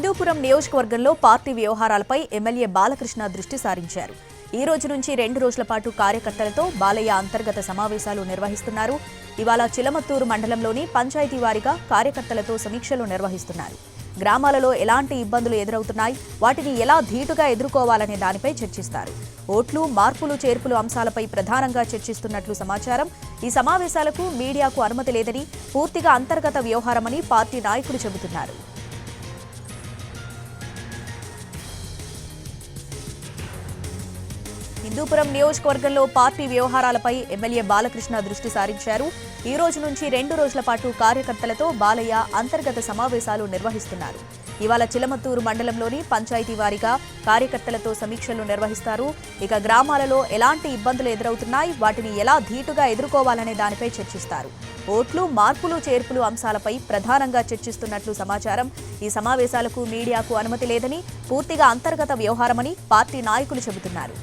హిందూపురం నియోజకవర్గంలో party వ్యవహారాలపై MLA Balakrishna దృష్టి సారించారు. ఈ రోజు నుంచి రెండు రోజుల పాటు కార్యకర్తలతో బాలయ్య అంతర్గత సమావేశాలు నిర్వహిస్తున్నారు. ఇవాళ చిలమత్తూరు మండలంలోని పంచాయతీ వారీగా కార్యకర్తలతో సమీక్షలు నిర్వహిస్తున్నారు. గ్రామాలలో ఎలాంటి ఇబ్బందులు ఎదురవుతున్నాయి? వాటిని ఎలా ధీటుగా ఎదుర్కోవాలనే దానిపై చర్చిస్తారు. ఓట్లు మార్పులు చేర్పులు అంశాలపై ప్రధానంగా చర్చిస్తున్నట్లు సమాచారం. ఈ సమావేశాలకు మీడియాకు అనుమతి లేదని పూర్తిగా అంతర్గత వ్యవహారమని పార్టీ నాయకులు చెబుతున్నారు. హిందూపురం నియోజకవర్గంలో పార్టీ వ్యవహారాలపై ఎమ్మెల్యే బాలకృష్ణ దృష్టి సారించారు. ఈ రోజు నుంచి రెండు రోజుల పాటు కార్యకర్తలతో బాలయ్య అంతర్గత సమావేశాలు నిర్వహిస్తున్నారు. ఇవాళ చిలమత్తూరు మండలంలోని పంచాయతీ వారీగా కార్యకర్తలతో సమీక్షలు నిర్వహిస్తారు. ఇక గ్రామాలలో ఎలాంటి ఇబ్బందులు ఎదురవుతున్నాయి? వాటిని ఎలా ధీటుగా ఎదుర్కోవాలనే దానిపై చర్చిస్తారు. ఓట్లు మార్పులు చేర్పులు అంశాలపై ప్రధానంగా చర్చిస్తున్నట్లు సమాచారం. ఈ సమావేశాలకు మీడియాకు అనుమతి లేదని పూర్తిగా అంతర్గత వ్యవహారమని పార్టీ నాయకులు చెబుతున్నారు.